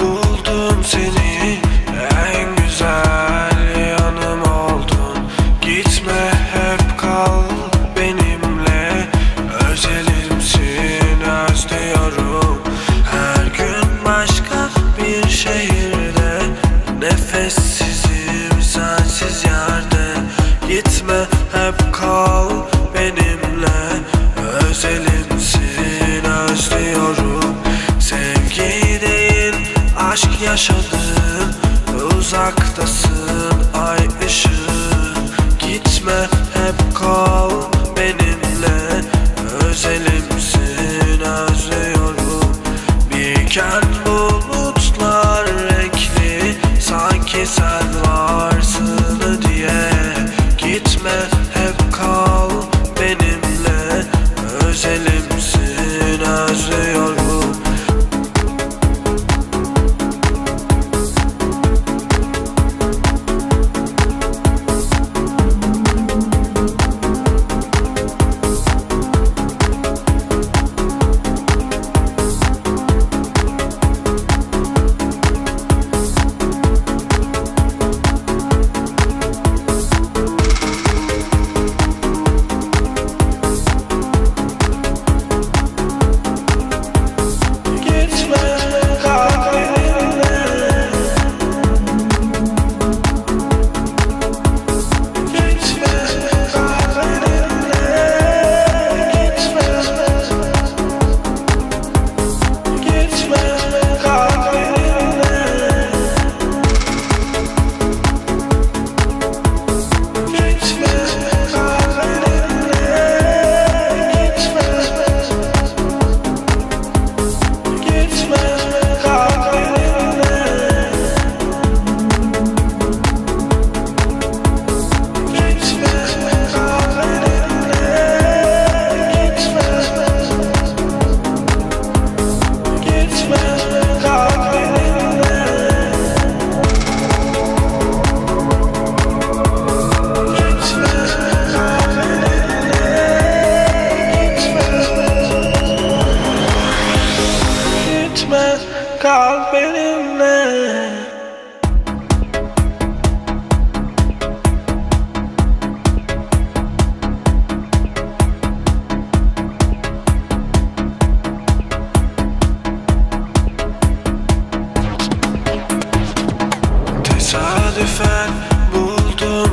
Buldum seni. En güzel yanım oldun. Gitme hep kal benimle. Özelimsin özlüyorum. Her gün başka bir şehirde Nefessizim yaşadım Uzaktasın ay ışığı Gitme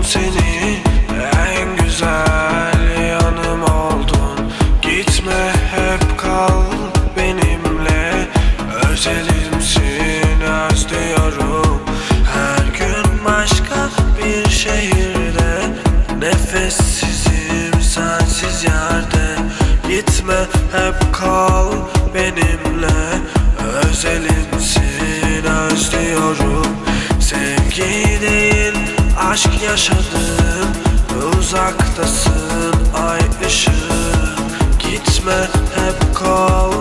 seni En güzel yanım oldun. Gitme hep kal benimle. Özelimsin özlüyorum. Her gün başka bir şehirde. Nefessizim sensiz yerde. Gitme hep kal benimle. Özelimsin özlüyorum. Sevgi değil aşk yaşadım Uzaktasın ay ışığı Gitme hep kal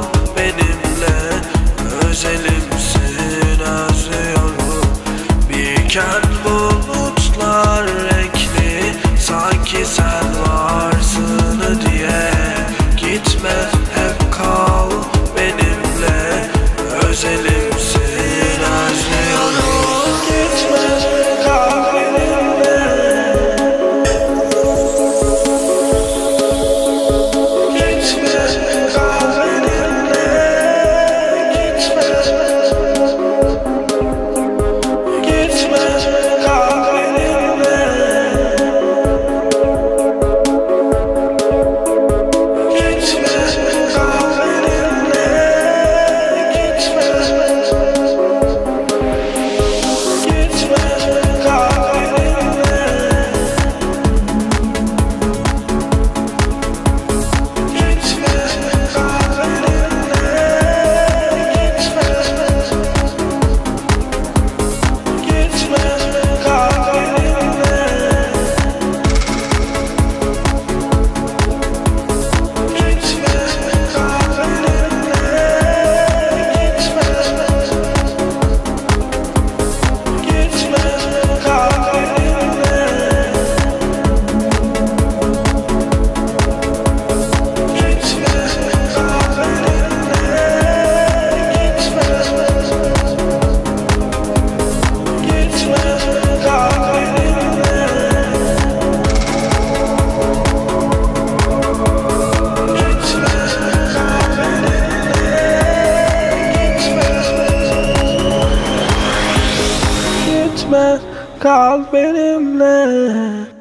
kal benimle